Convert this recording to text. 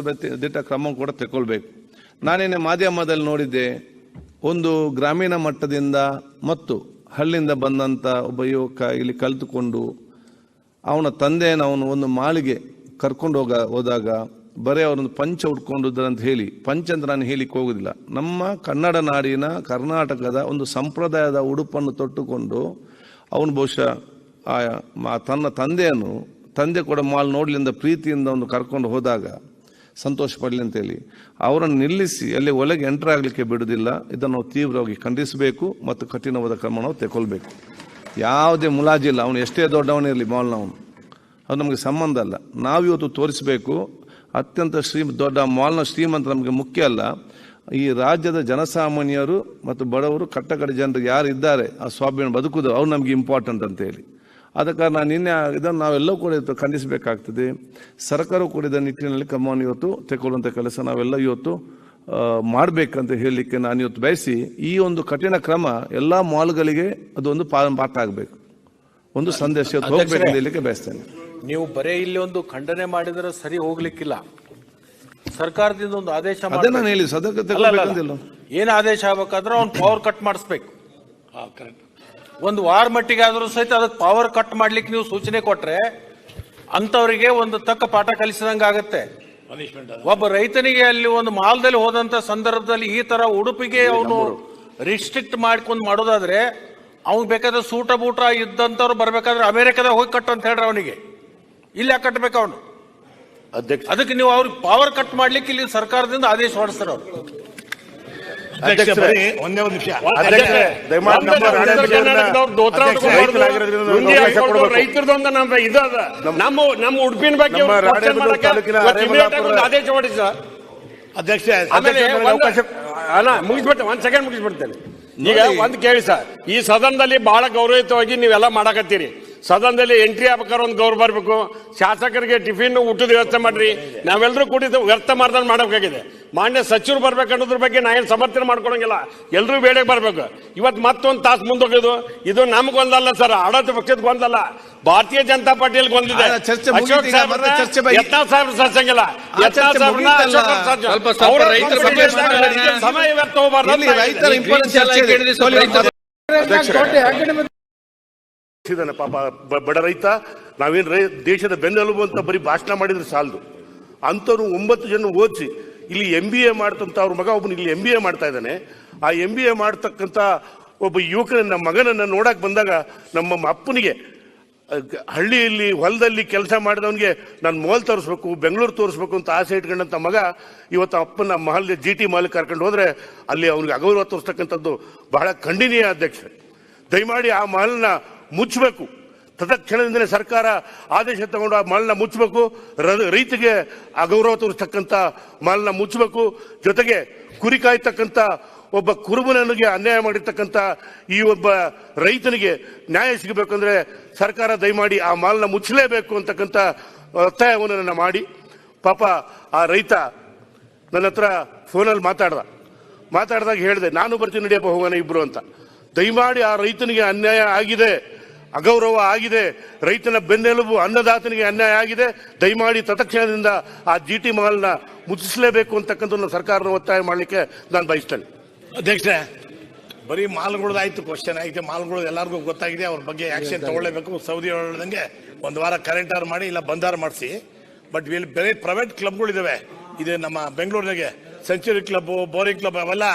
ವ್ಯಕ್ತಿ- ದಿಟ್ಟ ಕ್ರಮ ಕೂಡ ತಗೊಳ್ಬೇಕು ನಾನೇನೆ ಮಾಧ್ಯಮದಲ್ಲಿ ನೋಡಿದ್ದೆ, ಒಂದು ಗ್ರಾಮೀಣ ಮಟ್ಟದಿಂದ ಮತ್ತು ಹಳ್ಳಿಯಿಂದ ಬಂದಂಥ ಒಬ್ಬ ಯುವಕ ಇಲ್ಲಿ ಕಲಿತುಕೊಂಡು ಅವನ ತಂದೆಯನ್ನು ಅವನು ಒಂದು ಮಾಳಿಗೆ ಕರ್ಕೊಂಡು ಹೋಗ, ಹೋದಾಗ ಬರೀ ಅವರೊಂದು ಪಂಚ ಅಂತ ಹೇಳಿ ಪಂಚ ಅಂತ ನಾನು ಹೇಳಿಕ್ಕೆ ಹೋಗೋದಿಲ್ಲ. ನಮ್ಮ ಕನ್ನಡ ನಾಡಿನ, ಕರ್ನಾಟಕದ ಒಂದು ಸಂಪ್ರದಾಯದ ಉಡುಪನ್ನು ತೊಟ್ಟುಕೊಂಡು ಅವನು ಬಹುಶಃ ಆ ತನ್ನ ತಂದೆಯನ್ನು, ತಂದೆ ಕೂಡ ಮಾಲ್ ನೋಡ್ಲಿಂದ ಪ್ರೀತಿಯಿಂದ ಒಂದು ಕರ್ಕೊಂಡು ಹೋದಾಗ ಸಂತೋಷ ಪಡಲಿ ಅಂತೇಳಿ. ಅವರನ್ನು ನಿಲ್ಲಿಸಿ, ಅಲ್ಲಿ ಒಳಗೆ ಎಂಟರ್ ಆಗಲಿಕ್ಕೆ ಬಿಡುವುದಿಲ್ಲ ಇದನ್ನು ನಾವು ತೀವ್ರವಾಗಿ ಖಂಡಿಸಬೇಕು ಮತ್ತು ಕಠಿಣವಾದ ಕ್ರಮ ನಾವು ತಗೊಳ್ಬೇಕು ಯಾವುದೇ ಮುಲಾಜಿಲ್ಲ ಅವನು ಎಷ್ಟೇ ದೊಡ್ಡವನಿರಲಿ ಮಾಲ್ನವನು. ಅದು ನಮಗೆ ಸಂಬಂಧ ಅಲ್ಲ. ನಾವಿವತ್ತು ತೋರಿಸಬೇಕು. ಅತ್ಯಂತ ಶ್ರೀ, ದೊಡ್ಡ ಮಾಲ್ನ ಶ್ರೀಮಂತ ನಮಗೆ ಮುಖ್ಯ ಅಲ್ಲ. ಈ ರಾಜ್ಯದ ಜನಸಾಮಾನ್ಯರು ಮತ್ತು ಬಡವರು, ಕಟ್ಟಕಡೆ ಜನರು ಯಾರು ಇದ್ದಾರೆ, ಆ ಸ್ವಾಭಿಮಾನ ಬದುಕುದು ಅವ್ರು ನಮಗೆ ಇಂಪಾರ್ಟೆಂಟ್ ಅಂತೇಳಿ. ಆದ ನಾನು ನಿನ್ನೆ ಇದನ್ನು ನಾವೆಲ್ಲವೂ ಕೂಡ ಇವತ್ತು ಖಂಡಿಸಬೇಕಾಗ್ತದೆ. ಸರ್ಕಾರವು ಕೂಡ ಇದರ ನಿಟ್ಟಿನಲ್ಲಿ ಕ್ರಮವನ್ನು ಇವತ್ತು ತೆಗೊಳ್ಳುವಂಥ ಕೆಲಸ ನಾವೆಲ್ಲ ಇವತ್ತು ಮಾಡಬೇಕಂತ ಹೇಳಲಿಕ್ಕೆ ನಾನು ಇವತ್ತು ಬಯಸಿ ಈ ಒಂದು ಕಠಿಣ ಕ್ರಮ ಎಲ್ಲ ಮಾಲ್ಗಳಿಗೆ ಅದೊಂದು ಪಾ ಪಾಠ ಆಗಬೇಕು. ಒಂದು ಸಂದೇಶ ಇವತ್ತು ಹೋಗ್ಬೇಕಂತ ಹೇಳಲಿಕ್ಕೆ ಬಯಸ್ತೇನೆ. ನೀವು ಬರೇ ಇಲ್ಲಿ ಒಂದು ಖಂಡನೆ ಮಾಡಿದರೆ ಸರಿ ಹೋಗ್ಲಿಕ್ಕಿಲ್ಲ. ಸರ್ಕಾರದಿಂದ ಒಂದು ಆದೇಶ ನಾನು ಹೇಳಿ ಸದಕ್ಕೆ ಏನ್ ಆದೇಶ ಆಗ್ಬೇಕಾದ್ರೆ ಅವ್ನು ಪವರ್ ಕಟ್ ಮಾಡಿಸ್ಬೇಕು. ಒಂದು ವಾರ ಮಟ್ಟಿಗೆ ಆದರೂ ಸಹಿತ ಅದಕ್ಕೆ ಪವರ್ ಕಟ್ ಮಾಡ್ಲಿಕ್ಕೆ ನೀವು ಸೂಚನೆ ಕೊಟ್ರೆ ಅಂಥವರಿಗೆ ಒಂದು ತಕ್ಕ ಪಾಠ ಕಲಿಸಿದಂಗೆ ಆಗುತ್ತೆ. ಒಬ್ಬ ರೈತನಿಗೆ ಅಲ್ಲಿ ಒಂದು ಮಾಲ್ದಲ್ಲಿ ಹೋದಂತ ಸಂದರ್ಭದಲ್ಲಿ ಈ ತರ ಉಡುಪಿಗೆ ಅವನು ರಿಸ್ಟ್ರಿಕ್ಟ್ ಮಾಡ್ಕೊಂಡು ಮಾಡೋದಾದ್ರೆ ಅವ್ನು ಬೇಕಾದ್ರೆ ಸೂಟ ಬೂಟ ಇದ್ದಂಥವ್ರು ಬರಬೇಕಾದ್ರೆ ಅಮೆರಿಕದಾಗ ಹೋಗಿ ಕಟ್ಟು ಅಂತ ಹೇಳ್ರಿ ಅವನಿಗೆ. ಇಲ್ಲಿ ಯಾಕೆ ಕಟ್ಬೇಕು ಅವನು? ಅದಕ್ಕೆ ನೀವು ಅವ್ರಿಗೆ ಪವರ್ ಕಟ್ ಮಾಡ್ಲಿಕ್ಕೆ ಇಲ್ಲಿ ಸರ್ಕಾರದಿಂದ ಆದೇಶ ಹೊರಡಿಸ್ತಾರೆ ಅವ್ರು. ರೈತರದೊಂದು ನಮ್ಮ ನಮ್ಮ ನಮ್ಮ ಉಡುಪಿನ ಬಗ್ಗೆ ಆದೇಶ ಅಧ್ಯಕ್ಷ ಒಂದು- ಅವಕಾಶ ಅಲ್ಲ ಮುಗಿಸ್ಬಿಟ್ಟೆ ಒಂದ್ ಸೆಕೆಂಡ್ ಮುಗಿಸ್ಬಿಡ್ತೇನೆ. ಈಗ ಒಂದ್ ಕೇಳಿ ಸರ್ ಈ ಸದನದಲ್ಲಿ ಬಹಳ ಗೌರವಯುತವಾಗಿ ನೀವೆಲ್ಲ ಮಾಡಕತ್ತೀರಿ. ಸದನದಲ್ಲಿ ಎಂಟ್ರಿ ಆಗ್ಬೇಕಾದ್ರೆ ಒಂದು ಗೌರವ ಬರಬೇಕು. ಶಾಸಕರಿಗೆ ಟಿಫಿನ್ ಊಟದ ವ್ಯವಸ್ಥೆ ಮಾಡ್ರಿ. ನಾವೆಲ್ಲರೂ ಕೂಡಿದ್ದು ವ್ಯರ್ಥ ಮಾಡ್ದಂಗೆ ಮಾಡಬೇಕಾಗಿದೆ. ಮಾನ್ಯ ಸಚಿವರು ಬರ್ಬೇಕು ಅನ್ನೋದ್ರ ಬಗ್ಗೆ ನಾ ಏನು ಸಮರ್ಥನೆ ಮಾಡ್ಕೊಳಂಗಿಲ್ಲ. ಎಲ್ಲರೂ ಬೇಡಕ್ಕೆ ಬರ್ಬೇಕು. ಇವತ್ತು ಮತ್ತೊಂದು ತಾಸು ಮುಂದೋಗೋದು. ಇದು ನಮ್ಗೊಂದಲ್ಲ ಸರ್ ಆಡಳಿತ ಪಕ್ಷದ ಒಂದಲ್ಲ. ಭಾರತೀಯ ಜನತಾ ಪಾರ್ಟಿಯಲ್ಲಿ ಗೊಂದಿದೆ ಚರ್ಚೆ ಅಶೋಕ್ ಸಾಹೇಬ್ರನ್ನ ಸಮಯ ವ್ಯರ್ಥ ಹೋಗ್ಬಾರ್ದು ಇಲ್ಲಿ ಅಂತ ರೈತರ ಇದೆ. ಇಂಪಾರ್ಟೆನ್ಸ್ ಚರ್ಚೆ ಇದೆ. ಇದಾನೆ ಪಾಪ ಬಡ ರೈತ ನಾವೇನು ರೈ ದೇಶದ ಬೆನ್ನೆಲುಬು ಅಂತ ಬರೀ ಭಾಷಣ ಮಾಡಿದ್ರೆ ಸಾಲದು ಅಂಥವ್ರು ಒಂಬತ್ತು ಜನ ಓದಿಸಿ, ಇಲ್ಲಿ ಎಂ ಬಿ ಎ ಮಾಡ್ತಂಥ ಅವ್ರ ಮಗ ಒಬ್ಬನು ಇಲ್ಲಿ ಎಂ ಬಿ ಎ ಮಾಡ್ತಾ ಇದ್ದಾನೆ ಆ ಎಂ ಬಿ ಎ ಮಾಡ್ತಕ್ಕಂಥ ಒಬ್ಬ ಯುವಕನ ನಮ್ಮ ಮಗನನ್ನು ನೋಡೋಕೆ ಬಂದಾಗ ನಮ್ಮ ಅಪ್ಪನಿಗೆ ಹಳ್ಳಿಯಲ್ಲಿ, ಹೊಲದಲ್ಲಿ ಕೆಲಸ ಮಾಡಿದವನಿಗೆ ನಾನು ಮೋಲ್ ತೋರಿಸ್ಬೇಕು, ಬೆಂಗಳೂರು ತೋರಿಸ್ಬೇಕು ಅಂತ ಆಸೆ ಇಟ್ಕೊಂಡಂಥ ಮಗ ಇವತ್ತು ಅಪ್ಪನ ಮಹಲ್ ಜಿ ಟಿ ಮಾಲ್ ಕರ್ಕೊಂಡು ಹೋದರೆ ಅಲ್ಲಿ ಅವ್ನಿಗೆ ಅಗೌರವ ತೋರಿಸ್ತಕ್ಕಂಥದ್ದು ಬಹಳ ಖಂಡನೀಯ ಅಧ್ಯಕ್ಷ ದಯಮಾಡಿ ಆ ಮಹಲ್ನ ಮುಚ್ಚಬೇಕು. ತದಕ್ಷಣದಿಂದಲೇ ಸರ್ಕಾರ ಆದೇಶ ತಗೊಂಡು ಆ ಮಾಲನ್ನ ಮುಚ್ಚಬೇಕು. ರೈತಿಗೆ ಅಗೌರವ ತೋರಿಸ್ತಕ್ಕಂಥ ಮಾಲನ್ನ ಮುಚ್ಚಬೇಕು. ಜೊತೆಗೆ ಕುರಿ ಕಾಯ್ತಕ್ಕಂಥ ಒಬ್ಬ ಕುರುಬನಿಗೆ ಅನ್ಯಾಯ ಮಾಡಿರ್ತಕ್ಕಂಥ ಈ ಒಬ್ಬ ರೈತನಿಗೆ ನ್ಯಾಯ ಸಿಗಬೇಕಂದ್ರೆ ಸರ್ಕಾರ ದಯಮಾಡಿ ಆ ಮಾಲನ್ನ ಮುಚ್ಚಲೇಬೇಕು ಅಂತಕ್ಕಂಥ ಒತ್ತಾಯವನ್ನು ನನ್ನ ಮಾಡಿ. ಪಾಪ ಆ ರೈತ ನನ್ನ ಹತ್ರ ಫೋನಲ್ಲಿ ಮಾತಾಡ್ದ. ಮಾತಾಡಿದಾಗ ಹೇಳಿದೆ, ನಾನು ಬರ್ತೀನಿ ನಡಿಯಪ್ಪ ಹೋಗೋಣ ಇಬ್ಬರು ಅಂತ. ದಯಮಾಡಿ ಆ ರೈತನಿಗೆ ಅನ್ಯಾಯ ಆಗಿದೆ. ಅಗೌರವ ಆಗಿದೆ. ರೈತನ ಬೆನ್ನೆಲುಬು ಅನ್ನದಾತನಿಗೆ ಅನ್ಯಾಯ ಆಗಿದೆ. ದಯಮಾಡಿ ತತ್ಕ್ಷಣದಿಂದ ಆ ಜಿ ಟಿ ಮಾಲ್ನ ಮುಚ್ಚಿಸಲೇಬೇಕು ಅಂತಕ್ಕಂಥ ಸರ್ಕಾರದ ಒತ್ತಾಯ ಮಾಡಲಿಕ್ಕೆ ನಾನು ಬಯಸ್ತೇನೆ. ಅಧ್ಯಕ್ಷ ಬರೀ ಮಾಲ್ಗಳದ್ದು ಆಯ್ತು ಕ್ವಶನ್ ಐತೆ ಮಾಲ್ಗಳು ಎಲ್ಲರಿಗೂ ಗೊತ್ತಾಗಿದೆ ಅವ್ರ ಬಗ್ಗೆ ಆಕ್ಷನ್ ತಗೊಳ್ಳೇಬೇಕು. ಸೌದಿ ಹೇಳ್ದಂಗೆ ಒಂದು ವಾರ ಕರೆಂಟ್ ಮಾಡಿ ಇಲ್ಲ ಬಂದಾರ ಮಾಡಿಸಿ. ಬಟ್ ಇಲ್ಲಿ ಬೇರೆ ಪ್ರೈವೇಟ್ ಕ್ಲಬ್ಗಳಿದ್ದಾವೆ ಇದು ನಮ್ಮ ಬೆಂಗಳೂರಿನಾಗೆ. ಸೆಂಚುರಿ ಕ್ಲಬ್ ಬೋರಿಂಗ್ ಕ್ಲಬ್ ಅವೆಲ್ಲ